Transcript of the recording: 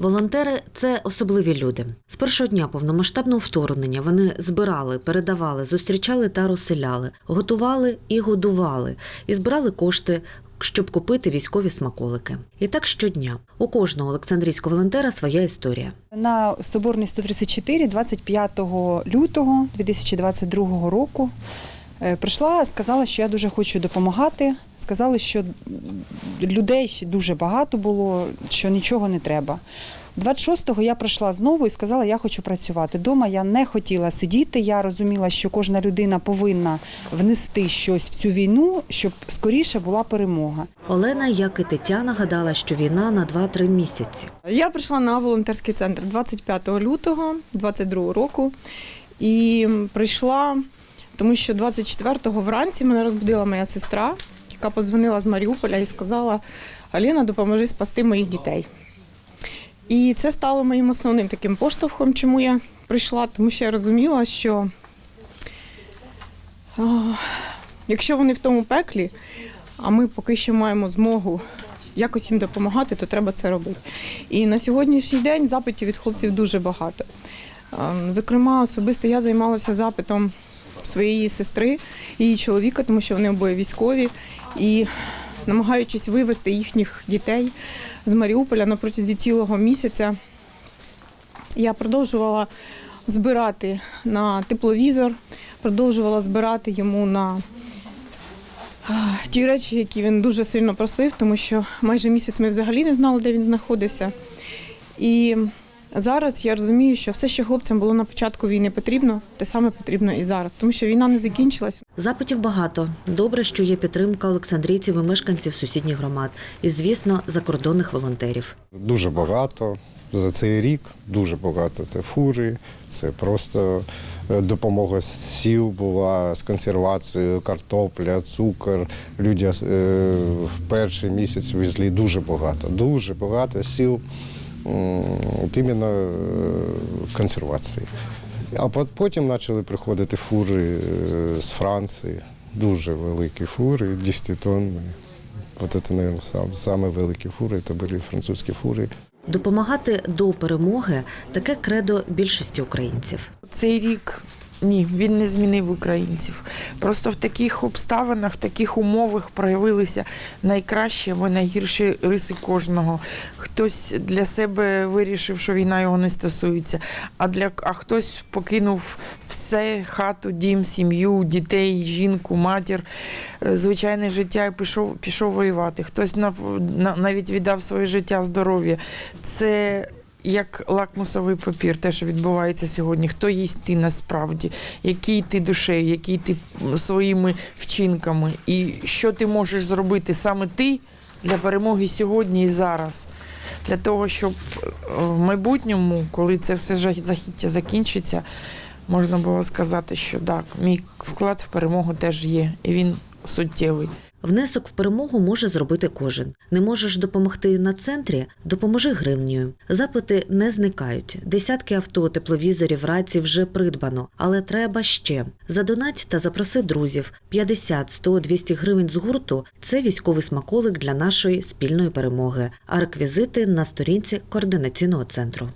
Волонтери це особливі люди. З першого дня повномасштабного вторгнення вони збирали, передавали, зустрічали та розселяли, готували і годували, і збирали кошти. Щоб купити військові смаколики, і так щодня у кожного олександрійського волонтера своя історія. На Соборний 134 25 лютого 2022 року прийшла, сказала, що я дуже хочу допомагати. Сказали, що людей дуже багато було, що нічого не треба. 26-го я прийшла знову і сказала, я хочу працювати. Дома я не хотіла сидіти. Я розуміла, що кожна людина повинна внести щось в цю війну, щоб скоріше була перемога. Олена, як і Тетяна, гадала, що війна на 2-3 місяці. Я прийшла на волонтерський центр 25 лютого 22 року і прийшла, тому що 24-го вранці мене розбудила моя сестра, яка позвонила з Маріуполя і сказала: Аліна, допоможи спасти моїх дітей. І це стало моїм основним таким поштовхом, чому я прийшла, тому що я розуміла, що а, якщо вони в тому пеклі, а ми поки що маємо змогу якось їм допомагати, то треба це робити. І на сьогоднішній день запитів від хлопців дуже багато. Ем, Зокрема, особисто я займалася запитом своєї сестри її чоловіка, тому що вони обоє військові, і намагаючись вивезти їхніх дітей з Маріуполя на протязі цілого місяця, я продовжувала збирати на тепловізор, продовжувала збирати йому на ті речі, які він дуже сильно просив, тому що майже місяць ми взагалі не знали, де він знаходився. І зараз я розумію, що все, що хлопцям було на початку війни потрібно, те саме потрібно і зараз, тому що війна не закінчилась. Запитів багато. Добре, що є підтримка олександрійців і мешканців сусідніх громад, і, звісно, закордонних волонтерів. Дуже багато. За цей рік дуже багато. Це фури, це просто е, допомога з сіл була з консервацією, картопля, цукор. Люди е, в перший місяць везли дуже багато, дуже багато сіл от іменно е, консервації. А потім почали приходити фури е, з Франції, дуже великі фури, 10 тонни. От це, мабуть, сам, саме великі фури, це були французькі фури. Допомагати до перемоги таке кредо більшості українців. Цей рік ні, він не змінив українців. Просто в таких обставинах, в таких умовах проявилися найкращі або найгірші риси кожного. Хтось для себе вирішив, що війна його не стосується, а для а хтось покинув все, хату, дім, сім'ю, дітей, жінку, матір, е, звичайне життя і пішов, пішов воювати. Хтось нав- на- навіть віддав своє життя, здоров'я. Це як лакмусовий папір, те, що відбувається сьогодні. Хто їсть ти насправді, який ти душею, який ти своїми вчинками, і що ти можеш зробити саме ти для перемоги сьогодні і зараз. Для того, щоб е, в майбутньому, коли це все жах- закінчиться, можна було сказати, що так, мій вклад в перемогу теж є, і він суттєвий. Внесок в перемогу може зробити кожен. Не можеш допомогти на центрі? Допоможи гривнею. Запити не зникають. Десятки авто, тепловізорів, рацій вже придбано, але треба ще. Задонать та запроси друзів. 50, 100, 200 гривень з гурту – це військовий смаколик для нашої спільної перемоги. А реквізити на сторінці координаційного центру.